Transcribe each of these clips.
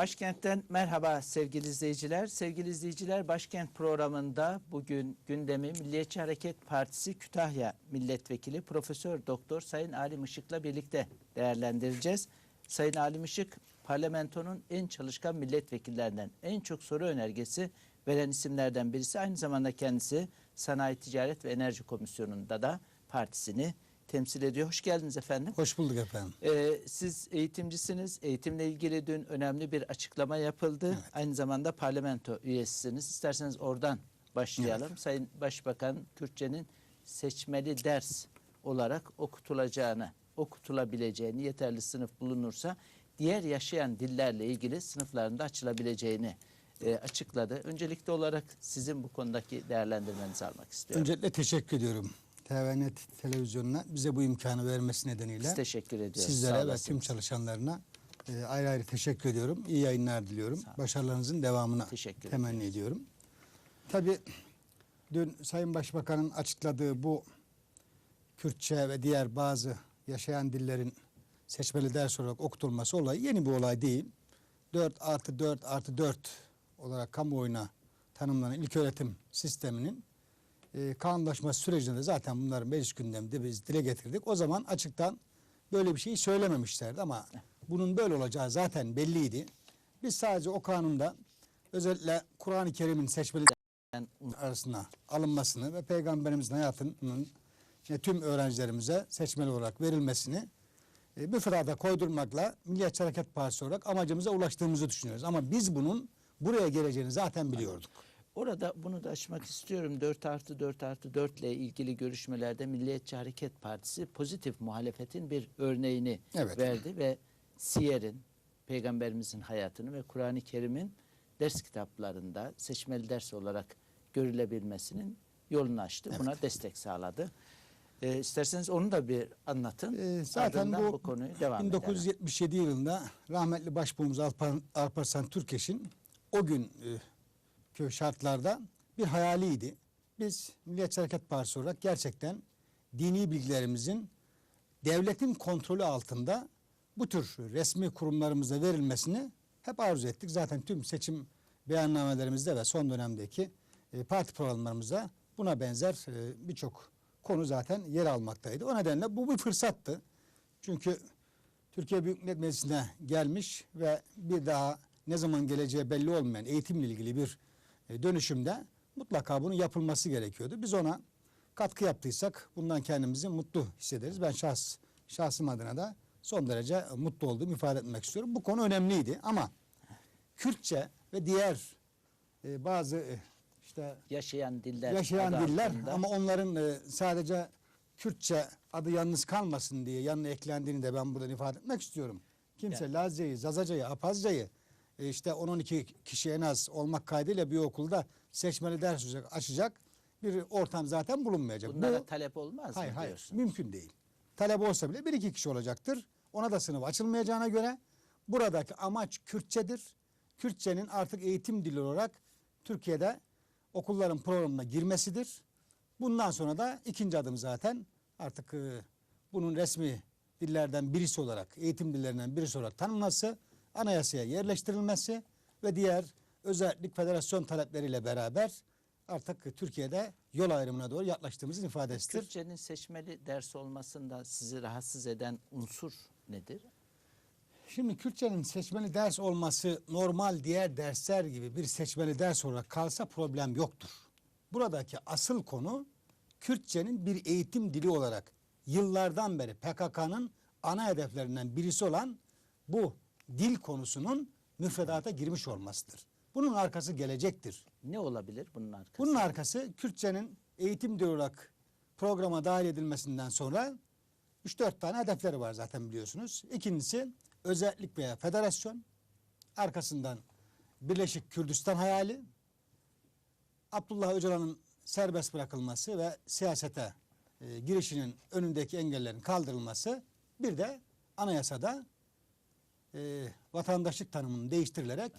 Başkent'ten merhaba sevgili izleyiciler. Sevgili izleyiciler Başkent programında bugün gündemi Milliyetçi Hareket Partisi Kütahya Milletvekili Profesör Doktor Sayın Ali Işık'la birlikte değerlendireceğiz. Sayın Ali Işık parlamentonun en çalışkan milletvekillerinden en çok soru önergesi veren isimlerden birisi. Aynı zamanda kendisi Sanayi Ticaret ve Enerji Komisyonu'nda da partisini temsil ediyor. Hoş geldiniz efendim. Hoş bulduk efendim. Ee, siz eğitimcisiniz. Eğitimle ilgili dün önemli bir açıklama yapıldı. Aynı zamanda parlamento üyesisiniz. İsterseniz oradan başlayalım. Sayın Başbakan Kürtçenin seçmeli ders olarak okutulacağını, okutulabileceğini, yeterli sınıf bulunursa diğer yaşayan dillerle ilgili sınıflarında açılabileceğini e, açıkladı. Öncelikli olarak sizin bu konudaki değerlendirmenizi almak istiyorum. Öncelikle teşekkür ediyorum. TVNet televizyonuna bize bu imkanı vermesi nedeniyle Biz teşekkür ediyoruz. Sağ sizlere ve olasınız. tüm çalışanlarına e, ayrı ayrı teşekkür ediyorum. İyi yayınlar diliyorum. Başarılarınızın devamına Teşekkür temenni ediyorum. Tabii dün Sayın Başbakan'ın açıkladığı bu Kürtçe ve diğer bazı yaşayan dillerin seçmeli ders olarak okutulması olayı yeni bir olay değil. 4 artı 4 artı 4 olarak kamuoyuna tanımlanan ilk öğretim sisteminin e, kanunlaşması sürecinde de zaten bunların meclis gündeminde biz dile getirdik. O zaman açıktan böyle bir şey söylememişlerdi ama bunun böyle olacağı zaten belliydi. Biz sadece o kanunda özellikle Kur'an-ı Kerim'in seçmeli arasına alınmasını ve Peygamberimizin hayatının işte tüm öğrencilerimize seçmeli olarak verilmesini e, müfredata koydurmakla Milliyetçi Hareket Partisi olarak amacımıza ulaştığımızı düşünüyoruz. Ama biz bunun buraya geleceğini zaten biliyorduk. Orada bunu da açmak istiyorum. 4 artı 4 artı 4 ile ilgili görüşmelerde Milliyetçi Hareket Partisi pozitif muhalefetin bir örneğini Evet. verdi ve Siyer'in, Peygamberimizin hayatını ve Kur'an-ı Kerim'in ders kitaplarında seçmeli ders olarak görülebilmesinin yolunu açtı. Buna destek sağladı. Ee, isterseniz onu da bir anlatın. Ee, zaten Ardından bu, konuyu devam edelim. 1977 yılında rahmetli başbuğumuz Alpar, Alparslan Türkeş'in o gün e, şartlarda bir hayaliydi. Biz Milliyetçi Hareket Partisi olarak gerçekten dini bilgilerimizin devletin kontrolü altında bu tür resmi kurumlarımıza verilmesini hep arzu ettik. Zaten tüm seçim beyannamelerimizde ve son dönemdeki e, parti programlarımızda buna benzer e, birçok konu zaten yer almaktaydı. O nedenle bu bir fırsattı. Çünkü Türkiye Büyük Millet Meclisi'ne gelmiş ve bir daha ne zaman geleceği belli olmayan eğitimle ilgili bir dönüşümde mutlaka bunun yapılması gerekiyordu. Biz ona katkı yaptıysak bundan kendimizi mutlu hissederiz. Ben şahs, şahsım adına da son derece mutlu olduğumu ifade etmek istiyorum. Bu konu önemliydi ama Kürtçe ve diğer e, bazı e, işte yaşayan diller yaşayan diller altında. ama onların e, sadece Kürtçe adı yalnız kalmasın diye yanına eklendiğini de ben buradan ifade etmek istiyorum. Kimse Yani. Lazca'yı, Zazaca'yı, Apazca'yı e, işte 10-12 kişi en az olmak kaydıyla bir okulda seçmeli ders açacak, açacak bir ortam zaten bulunmayacak. Bunlara Bu- talep olmaz hayır mı hayır diyorsunuz? mümkün değil. Talep olsa bile bir iki kişi olacaktır. Ona da sınıf açılmayacağına göre buradaki amaç Kürtçedir. Kürtçenin artık eğitim dili olarak Türkiye'de okulların programına girmesidir. Bundan sonra da ikinci adım zaten artık e, bunun resmi dillerden birisi olarak, eğitim dillerinden birisi olarak tanınması, anayasaya yerleştirilmesi ve diğer özellik federasyon talepleriyle beraber artık Türkiye'de yol ayrımına doğru yaklaştığımızın ifadesidir. Kürtçenin seçmeli ders olmasında sizi rahatsız eden unsur nedir? Şimdi Kürtçenin seçmeli ders olması normal diğer dersler gibi bir seçmeli ders olarak kalsa problem yoktur. Buradaki asıl konu Kürtçenin bir eğitim dili olarak yıllardan beri PKK'nın ana hedeflerinden birisi olan bu dil konusunun müfredata girmiş olmasıdır. Bunun arkası gelecektir. Ne olabilir bunun arkasında? Bunun arkası Kürtçenin eğitim dili olarak programa dahil edilmesinden sonra 3-4 tane hedefleri var zaten biliyorsunuz. İkincisi özellik veya federasyon. Arkasından Birleşik Kürdistan hayali. Abdullah Öcalan'ın serbest bırakılması ve siyasete e, girişinin önündeki engellerin kaldırılması. Bir de anayasada e, vatandaşlık tanımının değiştirilerek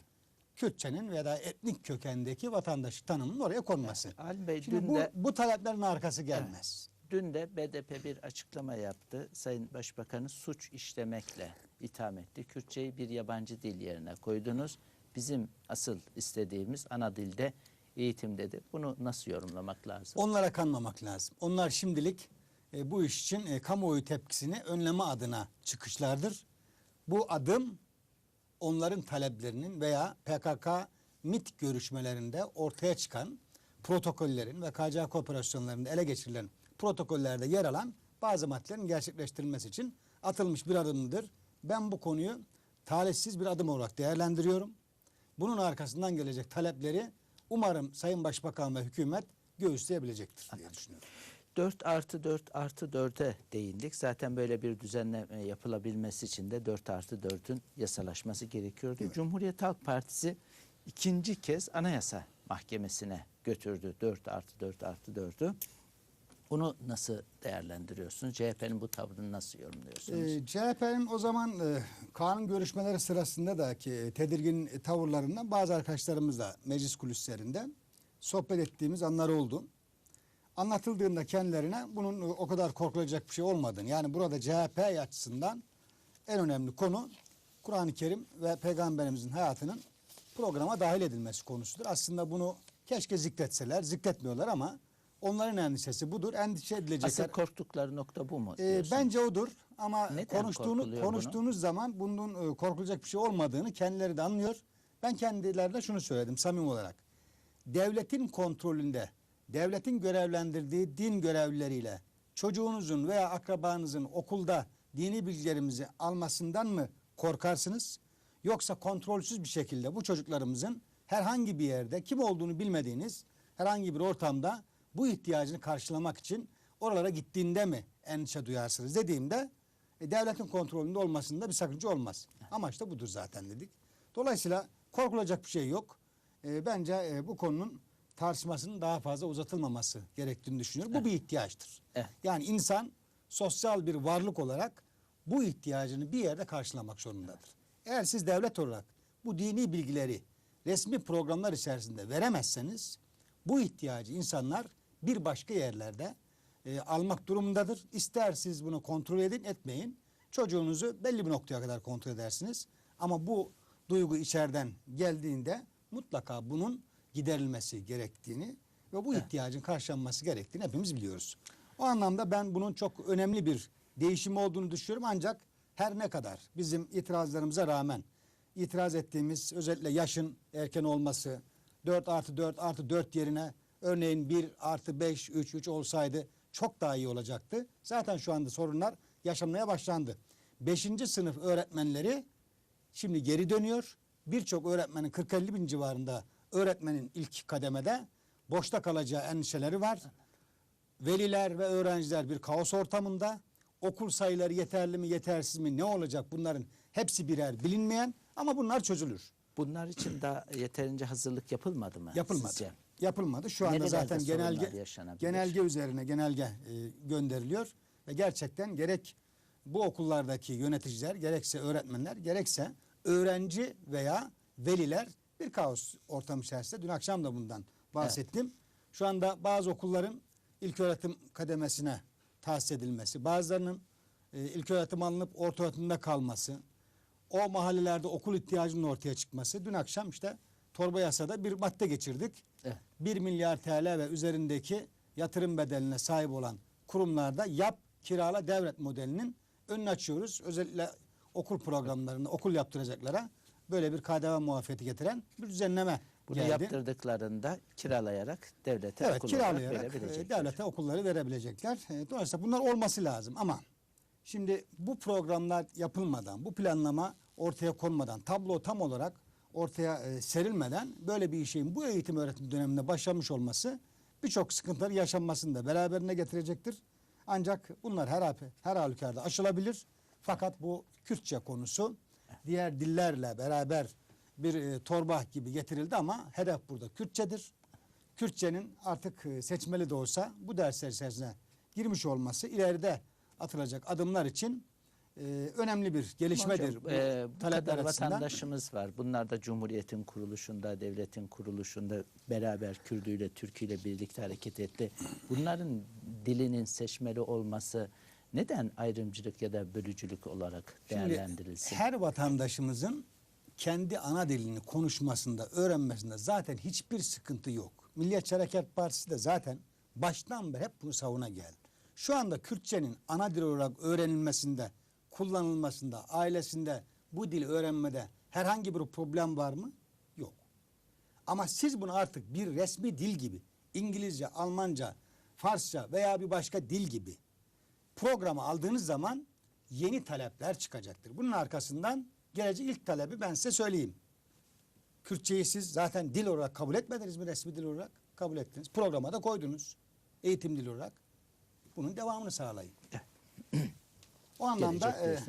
Kürtçenin veya etnik kökendeki vatandaşlık tanımının oraya konması. Halim Bey Şimdi dün bu, de bu taleplerin arkası gelmez. dün de BDP bir açıklama yaptı. Sayın Başbakan'ı suç işlemekle itham etti. Kürtçeyi bir yabancı dil yerine koydunuz. Bizim asıl istediğimiz ana dilde eğitim dedi. Bunu nasıl yorumlamak lazım? Onlara kanmamak lazım. Onlar şimdilik e, bu iş için e, kamuoyu tepkisini önleme adına çıkışlardır. Bu adım onların taleplerinin veya PKK MIT görüşmelerinde ortaya çıkan protokollerin ve KCK operasyonlarında ele geçirilen protokollerde yer alan bazı maddelerin gerçekleştirilmesi için atılmış bir adımdır. Ben bu konuyu talihsiz bir adım olarak değerlendiriyorum. Bunun arkasından gelecek talepleri umarım Sayın Başbakan ve hükümet göğüsleyebilecektir diye düşünüyorum. 4 artı 4 artı 4'e değindik. Zaten böyle bir düzenleme yapılabilmesi için de 4 artı 4'ün yasalaşması gerekiyordu. Cumhuriyet Halk Partisi ikinci kez Anayasa Mahkemesi'ne götürdü 4 artı 4 artı 4'ü. Bunu nasıl değerlendiriyorsunuz? CHP'nin bu tavrını nasıl yorumluyorsunuz? Ee, CHP'nin o zaman e, kanun görüşmeleri sırasında da ki tedirgin tavırlarından bazı arkadaşlarımızla meclis kulislerinde sohbet ettiğimiz anlar oldu. Anlatıldığında kendilerine bunun e, o kadar korkulacak bir şey olmadığını yani burada CHP açısından en önemli konu Kur'an-ı Kerim ve Peygamberimizin hayatının programa dahil edilmesi konusudur. Aslında bunu keşke zikretseler, zikretmiyorlar ama onların endişesi budur. Endişe edilecek Asıl korktukları nokta bu mu? diyorsunuz? bence odur ama Neden konuştuğunu, konuştuğunuz zaman bunun e, korkulacak bir şey olmadığını kendileri de anlıyor. Ben kendilerine şunu söyledim samimi olarak. Devletin kontrolünde, devletin görevlendirdiği din görevlileriyle çocuğunuzun veya akrabanızın okulda dini bilgilerimizi almasından mı korkarsınız? Yoksa kontrolsüz bir şekilde bu çocuklarımızın herhangi bir yerde kim olduğunu bilmediğiniz herhangi bir ortamda bu ihtiyacını karşılamak için oralara gittiğinde mi endişe duyarsınız dediğimde e, devletin kontrolünde olmasında bir sakınca olmaz. Amaç da budur zaten dedik. Dolayısıyla korkulacak bir şey yok. E, bence e, bu konunun tartışmasının daha fazla uzatılmaması gerektiğini düşünüyorum. Bu bir ihtiyaçtır. Evet. Yani insan sosyal bir varlık olarak bu ihtiyacını bir yerde karşılamak zorundadır. Eğer siz devlet olarak bu dini bilgileri resmi programlar içerisinde veremezseniz bu ihtiyacı insanlar bir başka yerlerde e, almak durumundadır. İster siz bunu kontrol edin etmeyin. Çocuğunuzu belli bir noktaya kadar kontrol edersiniz. Ama bu duygu içeriden geldiğinde mutlaka bunun giderilmesi gerektiğini ve bu ihtiyacın karşılanması gerektiğini hepimiz biliyoruz. O anlamda ben bunun çok önemli bir değişim olduğunu düşünüyorum ancak her ne kadar bizim itirazlarımıza rağmen itiraz ettiğimiz özellikle yaşın erken olması 4 artı 4 artı 4 yerine örneğin 1 artı 5 3 3 olsaydı çok daha iyi olacaktı. Zaten şu anda sorunlar yaşanmaya başlandı. 5. sınıf öğretmenleri şimdi geri dönüyor. Birçok öğretmenin 40-50 bin civarında öğretmenin ilk kademede boşta kalacağı endişeleri var. Veliler ve öğrenciler bir kaos ortamında. Okul sayıları yeterli mi yetersiz mi ne olacak bunların hepsi birer bilinmeyen ama bunlar çözülür. Bunlar için daha yeterince hazırlık yapılmadı mı? Yapılmadı. sizce? Yapılmadı. Şu anda Nerelerde zaten genelge genelge üzerine genelge e, gönderiliyor ve gerçekten gerek bu okullardaki yöneticiler gerekse öğretmenler gerekse öğrenci veya veliler bir kaos ortamı içerisinde. Dün akşam da bundan bahsettim. Şu anda bazı okulların ilköğretim kademesine tahsis edilmesi, bazılarının e, ilköğretim alınıp orta öğretimde kalması, o mahallelerde okul ihtiyacının ortaya çıkması. Dün akşam işte torba yasada bir madde geçirdik. Evet. 1 milyar TL ve üzerindeki yatırım bedeline sahip olan kurumlarda yap, kirala, devret modelinin önünü açıyoruz. Özellikle okul programlarında okul yaptıracaklara böyle bir KDV muafiyeti getiren bir düzenleme Bunu geldi. yaptırdıklarında kiralayarak devlete Evet okul kiralayarak e, verebilecekler. devlete okulları verebilecekler. E, Dolayısıyla bunlar olması lazım ama şimdi bu programlar yapılmadan, bu planlama ortaya konmadan, tablo tam olarak ortaya e, serilmeden böyle bir şeyin bu eğitim öğretim döneminde başlamış olması birçok sıkıntıları yaşanmasını da beraberine getirecektir. Ancak bunlar her, her halükarda aşılabilir. Fakat bu Kürtçe konusu diğer dillerle beraber bir e, torba gibi getirildi ama hedef burada Kürtçedir. Kürtçenin artık e, seçmeli de olsa bu dersler içerisine girmiş olması ileride atılacak adımlar için e, önemli bir gelişmedir. Hocam, e, bu talepler kadar açısından. vatandaşımız var. Bunlar da Cumhuriyet'in kuruluşunda, devletin kuruluşunda beraber Kürdüyle, Türküyle birlikte hareket etti. Bunların dilinin seçmeli olması neden ayrımcılık ya da bölücülük olarak Şimdi değerlendirilsin? her vatandaşımızın kendi ana dilini konuşmasında, öğrenmesinde zaten hiçbir sıkıntı yok. Milliyetçi Hareket Partisi de zaten baştan beri hep bunu savuna geldi. Şu anda Kürtçenin ana dil olarak öğrenilmesinde, kullanılmasında, ailesinde bu dili öğrenmede herhangi bir problem var mı? Yok. Ama siz bunu artık bir resmi dil gibi İngilizce, Almanca, Farsça veya bir başka dil gibi programı aldığınız zaman yeni talepler çıkacaktır. Bunun arkasından gelecek ilk talebi ben size söyleyeyim. Kürtçeyi siz zaten dil olarak kabul etmediniz mi resmi dil olarak? Kabul ettiniz. Programa da koydunuz. Eğitim dili olarak. Bunun devamını sağlayın. O anlamda e.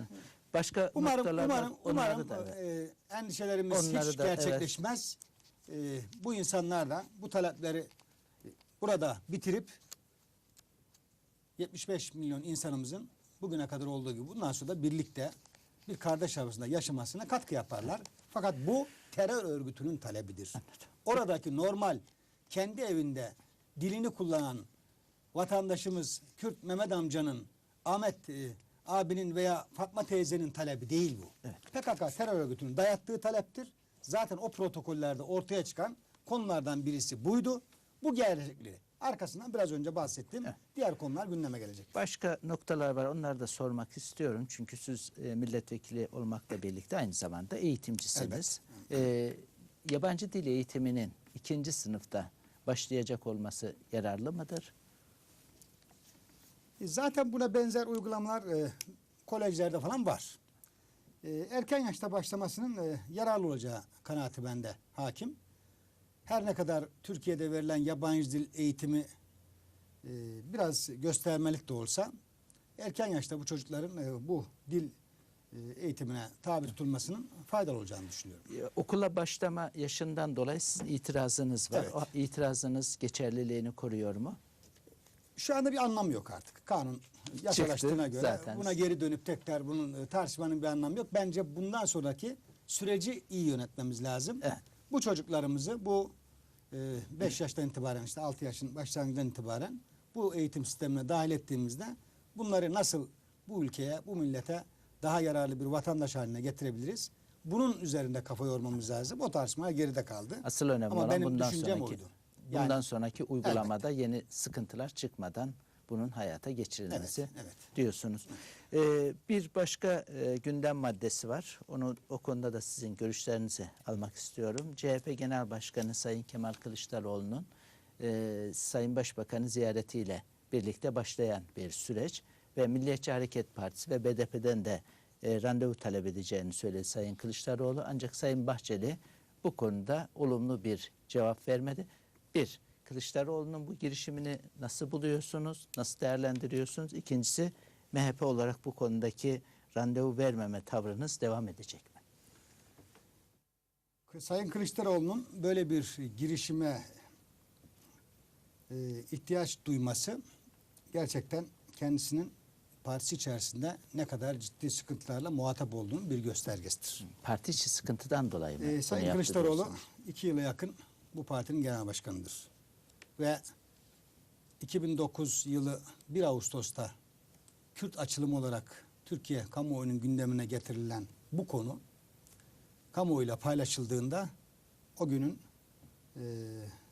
Başka umarım umarım umarım da evet. e, endişelerimiz Onları hiç da, evet. gerçekleşmez. E, bu insanlar da bu talepleri burada bitirip 75 milyon insanımızın bugüne kadar olduğu gibi bundan sonra da birlikte bir kardeş arasında yaşamasına katkı yaparlar. Fakat bu terör örgütünün talebidir. Oradaki normal kendi evinde dilini kullanan vatandaşımız Kürt Mehmet amcanın, Ahmet e, abinin veya Fatma teyzenin talebi değil bu. PKK terör örgütünün dayattığı taleptir. Zaten o protokollerde ortaya çıkan konulardan birisi buydu. Bu gerçekleri arkasından biraz önce bahsettiğim diğer konular gündeme gelecek. Başka noktalar var. Onları da sormak istiyorum. Çünkü siz e, milletvekili olmakla birlikte aynı zamanda eğitimcisiniz. E, yabancı dil eğitiminin ikinci sınıfta başlayacak olması yararlı mıdır? E, Zaten buna benzer uygulamalar e, kolejlerde falan var. E, erken yaşta başlamasının e, yararlı olacağı kanaati bende hakim. Her ne kadar Türkiye'de verilen yabancı dil eğitimi e, biraz göstermelik de olsa erken yaşta bu çocukların e, bu dil e, eğitimine tabi tutulmasının faydalı olacağını düşünüyorum. Okula başlama yaşından dolayı sizin itirazınız var. Evet. O itirazınız geçerliliğini koruyor mu? Şu anda bir anlamı yok artık. Kanun yasalaştığına göre zaten. buna geri dönüp tekrar bunun e, tartışmanın bir anlamı yok. Bence bundan sonraki süreci iyi yönetmemiz lazım. Evet. Bu çocuklarımızı bu 5 yaştan itibaren işte 6 yaşın başlangıcından itibaren bu eğitim sistemine dahil ettiğimizde bunları nasıl bu ülkeye, bu millete daha yararlı bir vatandaş haline getirebiliriz? Bunun üzerinde kafa yormamız lazım. O tartışmalar geride kaldı. Asıl önemli Ama olan benim bundan düşüncem sonraki oydu. bundan Yani- sonraki uygulamada yeni sıkıntılar çıkmadan bunun hayata geçirilmesi Evet, evet. diyorsunuz. Ee, bir başka e, gündem maddesi var. Onu o konuda da sizin görüşlerinizi almak istiyorum. CHP Genel Başkanı Sayın Kemal Kılıçdaroğlu'nun e, Sayın Başbakan'ı ziyaretiyle birlikte başlayan bir süreç ve Milliyetçi Hareket Partisi ve BDP'den de e, randevu talep edeceğini söyledi Sayın Kılıçdaroğlu. Ancak Sayın Bahçeli bu konuda olumlu bir cevap vermedi. Bir, Kılıçdaroğlu'nun bu girişimini nasıl buluyorsunuz, nasıl değerlendiriyorsunuz? İkincisi, MHP olarak bu konudaki randevu vermeme tavrınız devam edecek mi? Sayın Kılıçdaroğlu'nun böyle bir girişime e, ihtiyaç duyması gerçekten kendisinin partisi içerisinde ne kadar ciddi sıkıntılarla muhatap olduğunun bir göstergesidir. Parti içi sıkıntıdan dolayı mı? E, bunu Sayın Kılıçdaroğlu iki yıla yakın bu partinin genel başkanıdır. Ve 2009 yılı 1 Ağustos'ta Kürt açılımı olarak Türkiye kamuoyunun gündemine getirilen bu konu kamuoyuyla paylaşıldığında o günün e,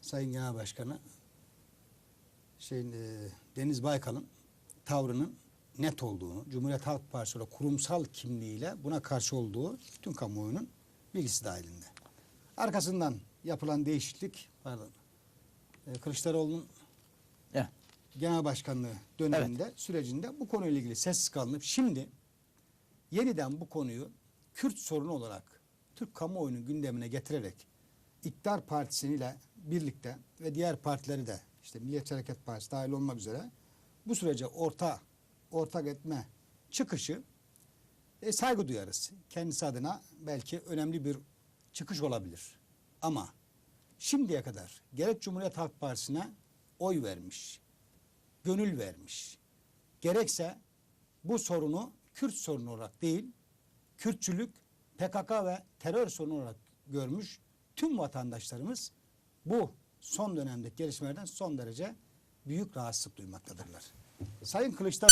Sayın Genel Başkanı şeyin, e, Deniz Baykal'ın tavrının net olduğunu, Cumhuriyet Halk Partisi olarak kurumsal kimliğiyle buna karşı olduğu tüm kamuoyunun bilgisi dahilinde. Arkasından yapılan değişiklik, pardon, Kılıçdaroğlu'nun Evet. genel başkanlığı döneminde, sürecinde bu konuyla ilgili sessiz kalınıp şimdi yeniden bu konuyu Kürt sorunu olarak Türk kamuoyunun gündemine getirerek İktidar Partisi'yle birlikte ve diğer partileri de işte Milliyetçi Hareket Partisi dahil olmak üzere bu sürece orta ortak etme çıkışı e, saygı duyarız. Kendisi adına belki önemli bir çıkış olabilir. Ama şimdiye kadar gerek Cumhuriyet Halk Partisi'ne oy vermiş, gönül vermiş. Gerekse bu sorunu Kürt sorunu olarak değil, Kürtçülük, PKK ve terör sorunu olarak görmüş tüm vatandaşlarımız bu son dönemdeki gelişmelerden son derece büyük rahatsızlık duymaktadırlar. Sayın Kılıçdaroğlu